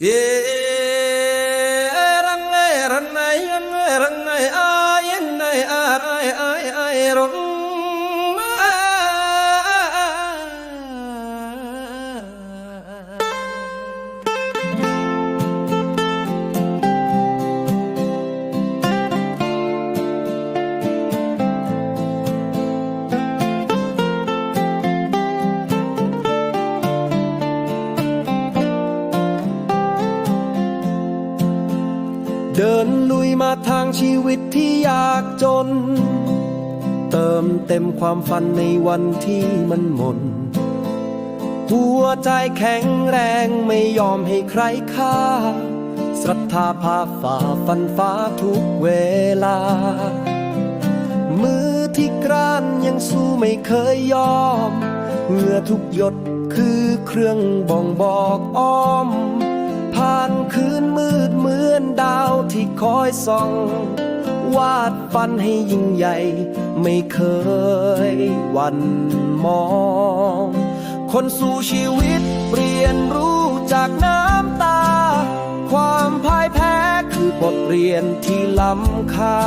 Eh, rangai, rangai, rangai, ai ai ay, nay, ay, ay, ay, rong, ah. เดินลุยมาทางชีวิตที่ยากจน เติมเต็มความฝันในวันที่มันหมดหัวใจแข็งแรงไม่ยอมให้ใครฆ่าศรัทธาพาฝ่าฟันฟ้าทุกเวลา มือที่กร้านยังสู้ไม่เคยยอมเหงื่อทุกหยดคือเครื่องบ่งบอกอ้อม ผ่านคืนมืดเหมือนดาวที่คอยส่อง วาดฝันให้ยิ่งใหญ่ ไม่เคยวันมอง คนสู่ชีวิตเปลี่ยนรู้จากน้ำตา ความพ่ายแพ้คือบทเรียนที่ล้ำค่า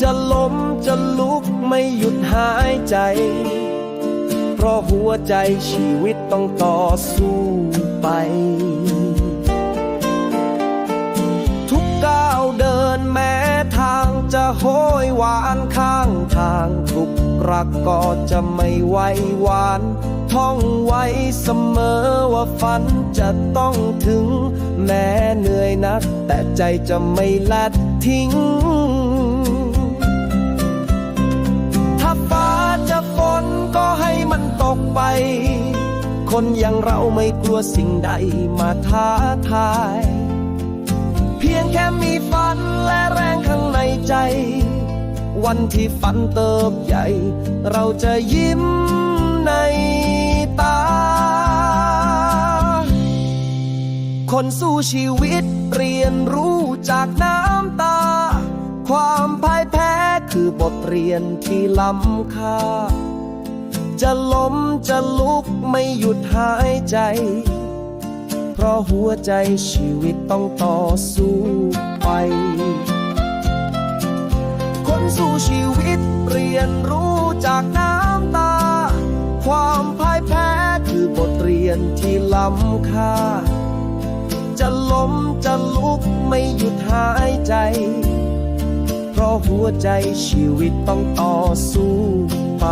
จะล้มจะลุกไม่หยุดหายใจ เพราะหัวใจชีวิตต้องต่อสู้ไป หวานข้างทางทุกรักก็จะไม่ไหวหวาน ท่องไว้เสมอว่าฝันจะต้องถึง แม้เหนื่อยนัก แต่ใจจะไม่ลัดทิ้ง ถ้าฟ้าจะฝนก็ให้มันตกไป คนอย่างเราไม่กลัวสิ่งใดมาท้าทาย เพียงแค่มีฝัน วันที่ฝันเติบใหญ่ เราจะยิ้มในตา คนสู้ชีวิตเรียนรู้จากน้ำตา ความพ่ายแพ้คือบทเรียนที่ล้ำค่า จะล้มจะลุกไม่หยุดหายใจ เพราะหัวใจชีวิตต้องต่อสู้ไป สู้ชีวิต เรียนรู้จากน้ำตา ความพ่ายแพ้คือบทเรียนที่ล้ำค่า จะล้มจะลุกไม่หยุดหายใจ เพราะหัวใจชีวิตต้องต่อสู้ไป